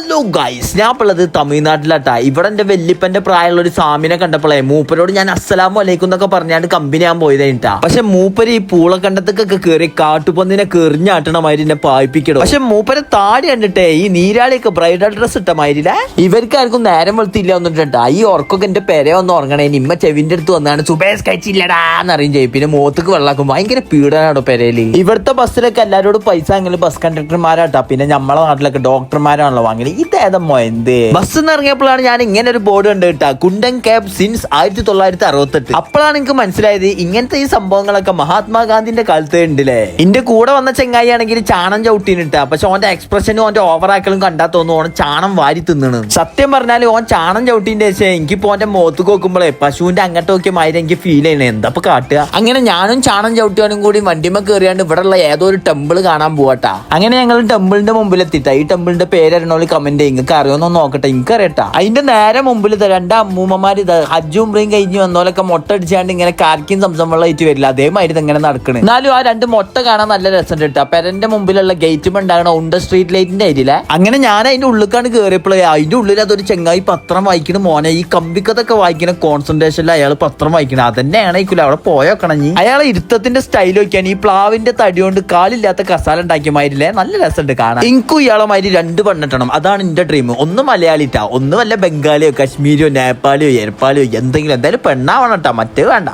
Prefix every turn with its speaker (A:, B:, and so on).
A: Hello guys ഞാൻ ഉള്ളത് തമിഴ്നാട്ടിലാട്ടാ. ഇവിടെ എന്റെ വല്യപ്പന്റെ പ്രായമുള്ള ഒരു സാമിനെ കണ്ടപ്പോഴേ മൂപ്പരോട് ഞാൻ അസ്സലാമു അലൈക്കും എന്നൊക്കെ പറഞ്ഞാണ്ട് കമ്പനി ഞാൻ പോയതായിട്ടാ. പക്ഷെ മൂപ്പര് ഈ പൂളക്കണ്ടത്തൊക്കെ കയറി കാട്ടുപന്നിനെ കെറിഞ്ഞാട്ടണ മാതിരി എന്നെ പായിപ്പിക്കണം. പക്ഷെ മൂപ്പരെ താടി കണ്ടിട്ടേ ഈ നീരാളിയൊക്കെ ബ്രൈഡൽ ഡ്രസ് ഇട്ട ഇവർക്ക് ആർക്കും നേരം വെളുത്തില്ല ഒന്നിട്ടാ ഈ ഉറക്കൊക്കെ എന്റെ പെരെ വന്ന് ഉറങ്ങണേ. നിമ്മ ചെവിന്റെ അടുത്ത് വന്നാണ് സുബേസ് കഴിച്ചില്ലടാ എന്നറിയും ചെയ്യും പിന്നെ മൂത്തക്ക് വെള്ളാക്കും. ഭയങ്കര പീഡനാണോ പെരയിൽ ഇവിടുത്തെ ബസ്സിലൊക്കെ എല്ലാരോടും പൈസ അങ്ങനെ ബസ് കണ്ടക്ടർമാരാട്ടാ. പിന്നെ നമ്മളെ നാട്ടിലൊക്കെ ഡോക്ടർമാരാണല്ലോ. വാങ്ങൽ ഇതേതമ്മോ എന്ത് ബസ് എന്ന് ഇറങ്ങിയപ്പോഴാണ് ഞാൻ ഇങ്ങനെ ഒരു ബോർഡ് കണ്ടു കേട്ടാ കുണ്ടൻ ക്യാബ് സിൻസ് ആയിരത്തി തൊള്ളായിരത്തി അറുപത്തെട്ട് അപ്പോഴാണ് എനിക്ക് മനസ്സിലായത് ഇങ്ങനത്തെ ഈ സംഭവങ്ങളൊക്കെ മഹാത്മാഗാന്ധിന്റെ കാലത്ത് ഉണ്ടല്ലേ എന്റെ കൂടെ വന്ന ചെങ്ങായി ആണെങ്കിൽ ചാണം ചവിട്ടിനിട്ടാ. പക്ഷെ ഓന്റെ എക്സ്പ്രഷനും ഓന്റെ ഓവറാക്കലും കണ്ടാ തോന്നുന്നു ഓൻ ചാണം വാരി തിന്നണ്. സത്യം പറഞ്ഞാൽ ഓൻ ചാണം ചവിട്ടിന്റെ ശേഷം എനിക്കിപ്പോ ഓന്റെ മുഖത്ത് നോക്കുമ്പോഴേ പശുവിന്റെ അങ്ങോട്ട് നോക്കിയ മാതിരി എനിക്ക് ഫീൽ ചെയ്യണേ. എന്താ കാട്ടുക? അങ്ങനെ ഞാനും ചാണം ചവിട്ടിയാനും കൂടി വണ്ടിമ കയറിയാണ്ട് ഇവിടെ ഉള്ള ഏതോ ഒരു ടെമ്പിൾ കാണാൻ പോവാട്ടാ. അങ്ങനെ ഞങ്ങൾ ടെമ്പിളിന്റെ മുമ്പിൽ എത്തിട്ടാ ഈ ടെമ്പിളിന്റെ പേരറിനോളി കമന്റ് നിങ്ങൾക്ക് അറിയോന്നോ നോക്കട്ടെ. എനിക്ക് അറിയട്ടാ അതിന്റെ നേരെ മുമ്പിൽ രണ്ട് അമ്മൂമ്മമാര് ഇത് ഹജ്ജും ഉംറയും കഴിഞ്ഞ് വന്നോലൊക്കെ മുട്ട അടിച്ചാണ്ട് ഇങ്ങനെ കാർക്കും സംസം വെള്ളമായിട്ട് വരില്ല. അതേമാതിരി ഇങ്ങനെ നടക്കണേ. എന്നാലും ആ രണ്ട് മൊട്ട കാണാൻ നല്ല രസം കേട്ടാ. പെരന്റെ മുമ്പിലുള്ള ഗേറ്റും ഉണ്ടാകണ ഉണ്ട സ്ട്രീറ്റ് ലൈറ്റിന്റെ ഏരിയയിലെ. അങ്ങനെ ഞാൻ അതിന്റെ ഉള്ളിലേക്കാണ് കയറിയപ്പോഴേ അതിന്റെ ഉള്ളിൽ അതൊരു ചെങ്ങായി പത്രം വായിക്കണ മോനെ. ഈ കമ്പിക്കതൊക്കെ വായിക്കണ കോൺസെൻട്രേഷനിൽ അയാൾ പത്രം വായിക്കണം. അതന്നെയാണ് ആയിക്കൂല അവിടെ പോയോക്കണഞ്ഞി അയാളെ ഇരുത്തത്തിന്റെ സ്റ്റൈൽ നോക്കിയാണ് ഈ പ്ലാവിന്റെ തടി കൊണ്ട് കാലില്ലാത്ത കസാല ഉണ്ടാക്കിയ മാതിരില്ലേ? നല്ല ഉണ്ട് കാണാൻ. എനിക്കും ഇയാളെ മാതിരി രണ്ട് പെണ്ണിട്ടണം. അതാണ് എന്റെ ഡ്രീം ഒന്ന് മലയാളിട്ടാ ഒന്ന് വല്ല ബംഗാളിയോ കശ്മീരിയോ നേപ്പാളിയോ ഏർപ്പാളിയോ എന്തെങ്കിലും. എന്തായാലും പെണ്ണാവണം കേട്ടോ മറ്റേ വേണ്ട.